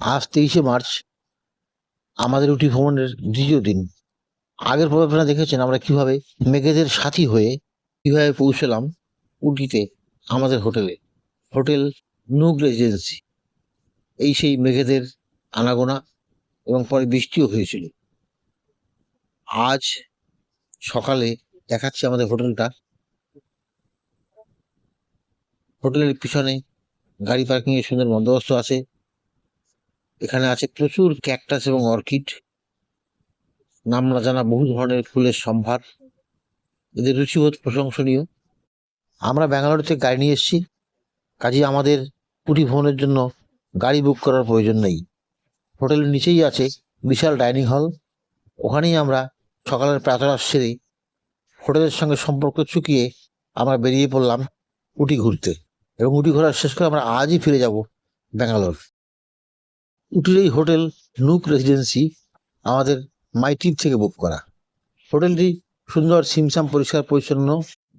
আজ তেইশে মার্চ, আমাদের উটি ভ্রমণের দ্বিতীয় দিন। আগের পর্বে আপনারা দেখেছেন আমরা কীভাবে মেঘেদের সাথী হয়ে, কীভাবে পৌঁছলাম উটিতে আমাদের হোটেলে। হোটেল নুগ রেজিডেন্সি এই সেই মেঘেদের আনাগোনা এবং পরে বৃষ্টিও হয়েছিল। আজ সকালে দেখাচ্ছি আমাদের হোটেলটা। হোটেলের পিছনে গাড়ি পার্কিং এর সুন্দর বন্দোবস্ত আছে। এখানে আছে প্রচুর ক্যাকটাস এবং অর্কিড। নাম না জানা বহু ধরনের ফুলের সম্ভার। এদের রুচিবোধ প্রশংসনীয়। আমরা ব্যাঙ্গালোর থেকে গাড়ি নিয়ে এসেছি। কাজে আমাদের পুরী ভ্রমণের জন্য গাড়ি বুক করার প্রয়োজন নেই। হোটেলের নিচেই আছে বিশাল ডাইনিং হল। ওখানেই আমরা সকালের প্রাতরাশ সেরে হোটেলের সঙ্গে সম্পর্ক চুকিয়ে আমরা বেরিয়ে পড়লাম উটি ঘুরতে। এবং উটি ঘোরার শেষ করে আমরা আজই ফিরে যাব ব্যাঙ্গালোর। উটির এই হোটেল, নুক রেসিডেন্সি আমাদের মাইটিভ থেকে বুক করা। হোটেলটি সুন্দর সিমসাম পরিষ্কার পরিচ্ছন্ন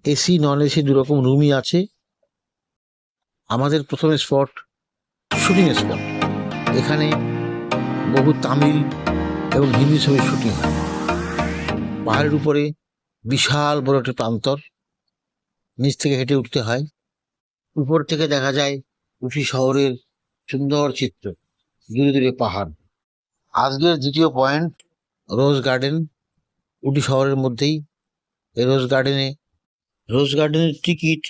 এসি নন এসি দুরকম রুমই আছে। আমাদের প্রথমে স্পট শুটিং স্পট এখানে বহু তামিল এবং হিন্দি ছবির শুটিং হয়। পাহাড়ের উপরে বিশাল বড় একটা প্রান্তর, নিচ থেকে হেঁটে উঠতে হয়। উপর থেকে দেখা যায় উটি শহরের সুন্দর চিত্র। দূরে দূরে পাহাড়। আজকের দ্বিতীয় পয়েন্ট রোজ গার্ডেন উটি শহরের মধ্যেই। এই রোজ গার্ডেনে রোজ গার্ডেনের টিকিট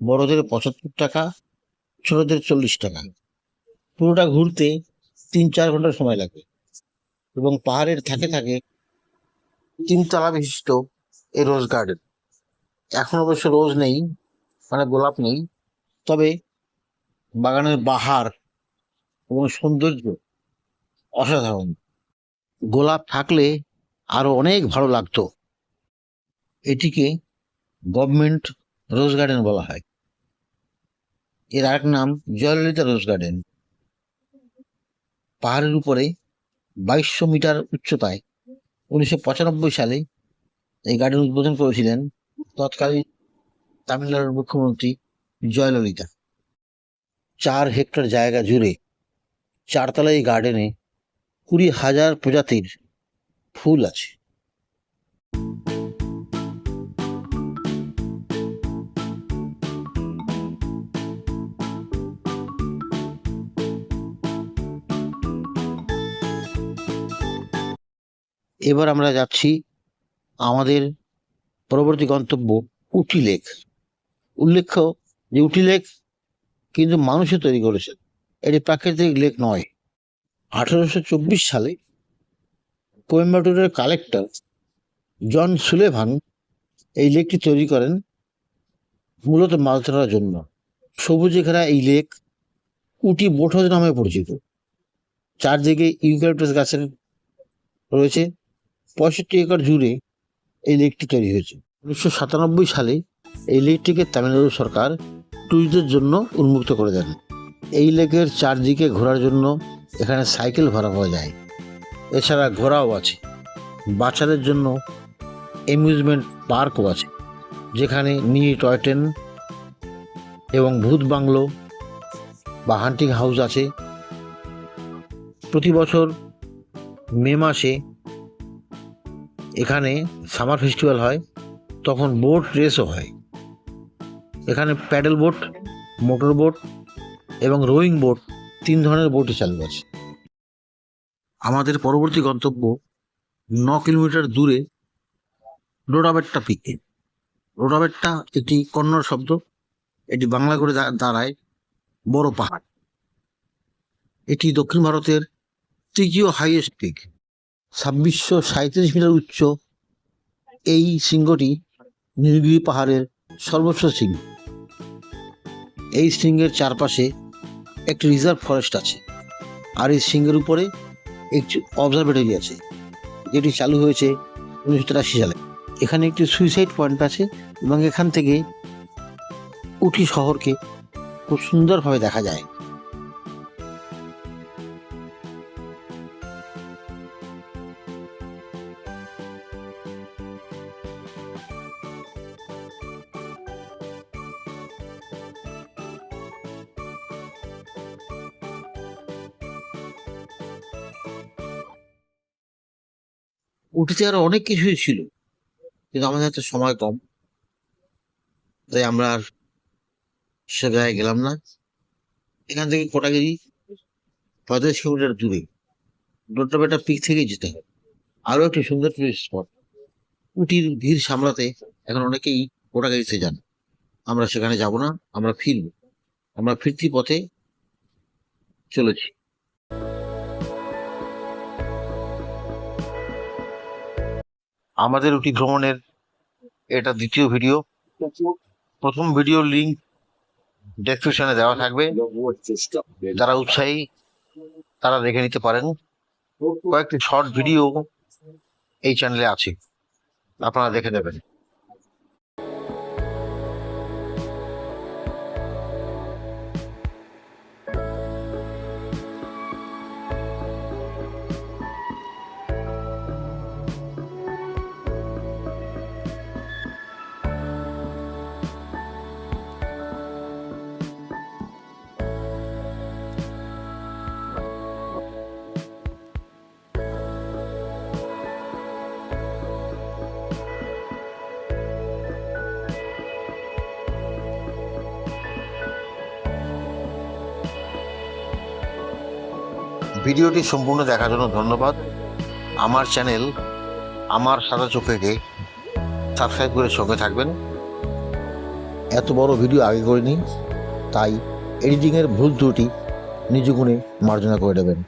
বড়দের পঁচাত্তর টাকা, ছোটদের চল্লিশ টাকা। পুরোটা ঘুরতে তিন চার ঘণ্টা সময় লাগে এবং পাহাড়ের থাকে থাকে তিনতলা বিশিষ্ট এই রোজ গার্ডেন এখন অবশ্য রোজ নেই মানে গোলাপ নেই, তবে বাগানের বাহার এবং সৌন্দর্য অসাধারণ। গোলাপ থাকলে আরও অনেক ভালো লাগতো। এটিকে গভর্নমেন্ট রোজ গার্ডেন বলা হয়। এর আরেক নাম জয়ললিতা রোজ গার্ডেন। পাহাড়ের উপরে বাইশশো মিটার উচ্চতায় উনিশশো পঁচানব্বই সালে এই গার্ডেন উদ্বোধন করেছিলেন তৎকালীন তামিলনাড়ুর মুখ্যমন্ত্রী জয়ললিতা। চার হেক্টর জায়গা জুড়ে চারতলা এই গার্ডেনে কুড়ি হাজার প্রজাতির ফুল আছে। এবার আমরা যাচ্ছি আমাদের পরবর্তী গন্তব্য উটি লেক। উল্লেখ্য যে উটি লেক কিন্তু মানুষে তৈরি করেছে। এটি প্রাকৃতিক লেক নয়। আঠারোশো সালে কোয়েম্বাটুরের কালেক্টর জন সুলেভান এই লেকটি তৈরি করেন মূলত মাছ ধরার জন্য। সবুজে ঘেরা এই লেক উটি হাউস নামে পরিচিত। চারদিকে ইউক্যালিপটাস গাছের রয়েছে। পঁয়ষট্টি একর জুড়ে এই লেকটি তৈরি হয়েছে। উনিশশো সাতানব্বই সালে এই লেকটিকে তামিলনাড়ু সরকার ট্যুরিস্টদের জন্য উন্মুক্ত করে দেন। এই লেকের চারদিকে ঘোরার জন্য এখানে সাইকেল ভাড়া পাওয়া যায়। এছাড়া ঘোড়াও আছে। বাচ্চাদের জন্য অ্যামিউজমেন্ট পার্কও আছে, যেখানে মিনি টয় ট্রেন এবং ভূত বাংলো বা হান্টিং হাউস আছে। প্রতি বছর মে মাসে এখানে সামার ফেস্টিভ্যাল হয়, তখন বোট রেসও হয়। এখানে প্যাডেল বোট মোটর বোট এবং রোয়িং বোট তিন ধরনের বোটই চালু আছে। আমাদের পরবর্তী গন্তব্য ন কিলোমিটার দূরে রোডাবেট্টা পিকে। রোডাবেট্টা একটি কন্নড় শব্দ, এটি বাংলা করে দাঁড়ায় বড় পাহাড়। এটি দক্ষিণ ভারতের তৃতীয় হাইয়েস্ট পিক ছাব্বিশশো সাঁত্রিশ মিটার উচ্চ এই শৃঙ্গটি নীলগিরি পাহাড়ের সর্বোচ্চ শৃঙ্গ। এই শৃঙ্গের চারপাশে একটি রিজার্ভ ফরেস্ট আছে। আর এই সিংহের উপরে একটি অবজারভেটরি আছে, যেটি চালু হয়েছে উনিশশো তিরাশি সালে। এখানে একটি সুইসাইড পয়েন্ট আছে এবং এখান থেকে উটি শহরকে খুব সুন্দরভাবে দেখা যায়। উটিতে আরও অনেক কিছুই ছিল, কিন্তু আমাদের হাতে সময় কম। তাই আমরা আর সে জায়গায় গেলাম না। এখান থেকে কোটাগিরি? পঁয়তাল্লিশ কিলোমিটার দূরে। ডোড্রাবেটা পিক থেকেই যেতে হয়। আরও একটি সুন্দর টুরিস্ট স্পট উটির ভিড় সামলাতে এখন অনেকেই কোটাগিরিতে যান। আমরা সেখানে যাব না, আমরা ফিরব। আমরা ফিরতি পথে চলেছি। আমাদের অতিক্রমণের এটা দ্বিতীয় ভিডিও প্রথম ভিডিও লিঙ্ক ডেসক্রিপশনে দেওয়া থাকবে। যারা উৎসাহী, তারা দেখে নিতে পারেন। কয়েকটি শর্ট ভিডিও এই চ্যানেলে আছে। আপনারা দেখে নেবেন। ভিডিওটি সম্পূর্ণ দেখার জন্য ধন্যবাদ। আমার চ্যানেল আমার সাদা চোখেকে সাবস্ক্রাইব করে সঙ্গে থাকবেন। এত বড় ভিডিও আগে করিনি, তাই এডিটিংয়ের ভুল ত্রুটি নিজগুণে মার্জনা করে দেবেন।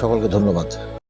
সকলকে ধন্যবাদ।